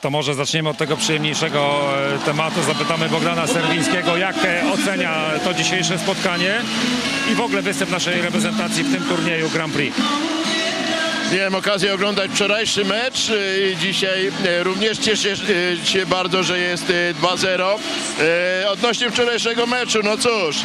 To może zaczniemy od tego przyjemniejszego e, tematu. Zapytamy Bogdana Serwińskiego, jak e, ocenia to dzisiejsze spotkanie i w ogóle występ naszej reprezentacji w tym turnieju Grand Prix. Miałem okazję oglądać wczorajszy mecz y, i dzisiaj y, również cieszę y, się bardzo, że jest y, 2-0. Y, Odnośnie wczorajszego meczu, no cóż,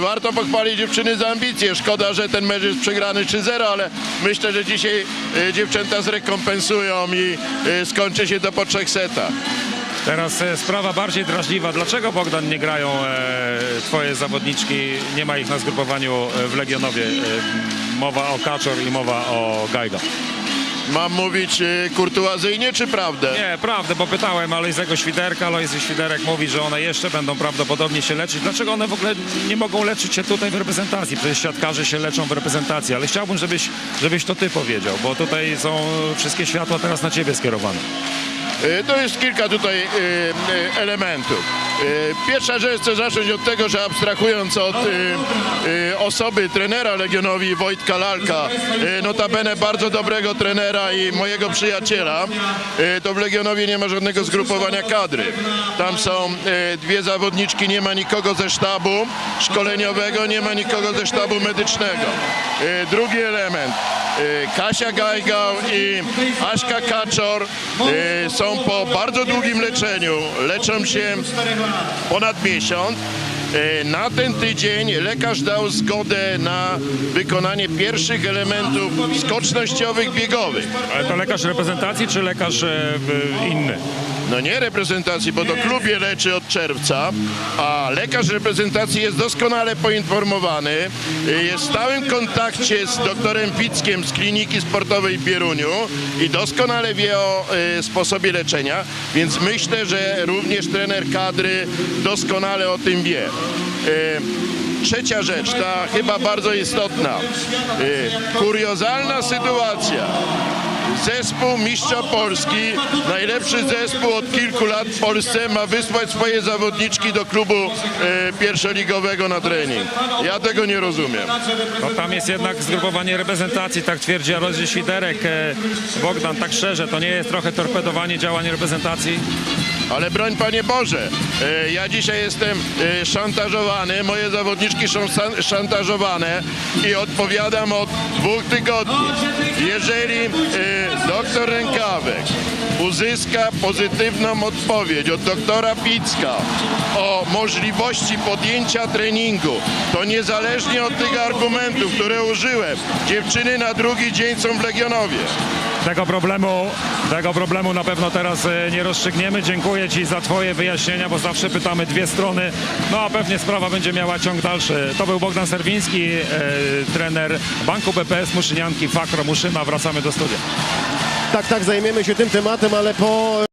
warto pochwalić dziewczyny za ambicje. Szkoda, że ten mecz jest przegrany 3-0, ale myślę, że dzisiaj dziewczęta zrekompensują i skończy się to po trzech setach. Teraz e, sprawa bardziej drażliwa. Dlaczego Bogdan nie grają e, twoje zawodniczki? Nie ma ich na zgrupowaniu e, w Legionowie. Mowa o Kaczor i mowa o Gajda. Mam mówić y, kurtuazyjnie czy prawdę? Nie, prawdę, bo pytałem Alojzego Świderka. Alojzy Świderek mówi, że one jeszcze będą prawdopodobnie się leczyć. Dlaczego one w ogóle nie mogą leczyć się tutaj w reprezentacji? Przecież siatkarze się leczą w reprezentacji, ale chciałbym, żebyś, żebyś to ty powiedział, bo tutaj są wszystkie światła teraz na ciebie skierowane. Y, To jest kilka tutaj y, y, elementów. Pierwsza rzecz, chcę zacząć od tego, że abstrahując od osoby trenera Legionowi Wojtka Lalka, notabene bardzo dobrego trenera i mojego przyjaciela, to w Legionowie nie ma żadnego zgrupowania kadry. Tam są dwie zawodniczki, nie ma nikogo ze sztabu szkoleniowego, nie ma nikogo ze sztabu medycznego. Drugi element. Y, Kasia Gajgał i Aśka Kaczor y, są po bardzo długim leczeniu. Leczą się ponad miesiąc. Y, Na ten tydzień lekarz dał zgodę na wykonanie pierwszych elementów skocznościowych biegowych. Ale to lekarz reprezentacji czy lekarz e, inny? No nie reprezentacji, bo to klubie leczy od czerwca, a lekarz reprezentacji jest doskonale poinformowany, jest w stałym kontakcie z doktorem Wickiem z kliniki sportowej w Bieruniu i doskonale wie o y, sposobie leczenia, więc myślę, że również trener kadry doskonale o tym wie. Y, Trzecia rzecz, ta chyba bardzo istotna. Y, Kuriozalna sytuacja. Zespół Mistrza Polski, najlepszy zespół od kilku lat w Polsce, ma wysłać swoje zawodniczki do klubu e, pierwszoligowego na trening. Ja tego nie rozumiem. No tam jest jednak zgrupowanie reprezentacji, tak twierdzi Alojzy Świderek. E, Bogdan, tak szczerze, to nie jest trochę torpedowanie działań reprezentacji? Ale broń Panie Boże, e, ja dzisiaj jestem e, szantażowany, moje zawodniczki są szantażowane i odpowiadam od dwóch tygodni. Jeżeli e, doktor Rękawek uzyska pozytywną odpowiedź od doktora Picka o możliwości podjęcia treningu, to niezależnie od tych argumentów, które użyłem, dziewczyny na drugi dzień są w Legionowie. Tego problemu, tego problemu na pewno teraz e, nie rozstrzygniemy. Dziękuję Ci za Twoje wyjaśnienia, bo zawsze pytamy dwie strony. No a pewnie sprawa będzie miała ciąg dalszy. To był Bogdan Serwiński, e, trener Banku BPS Muszynianki, Fakro Muszyma. Wracamy do studia. Tak, tak, zajmiemy się tym tematem, ale po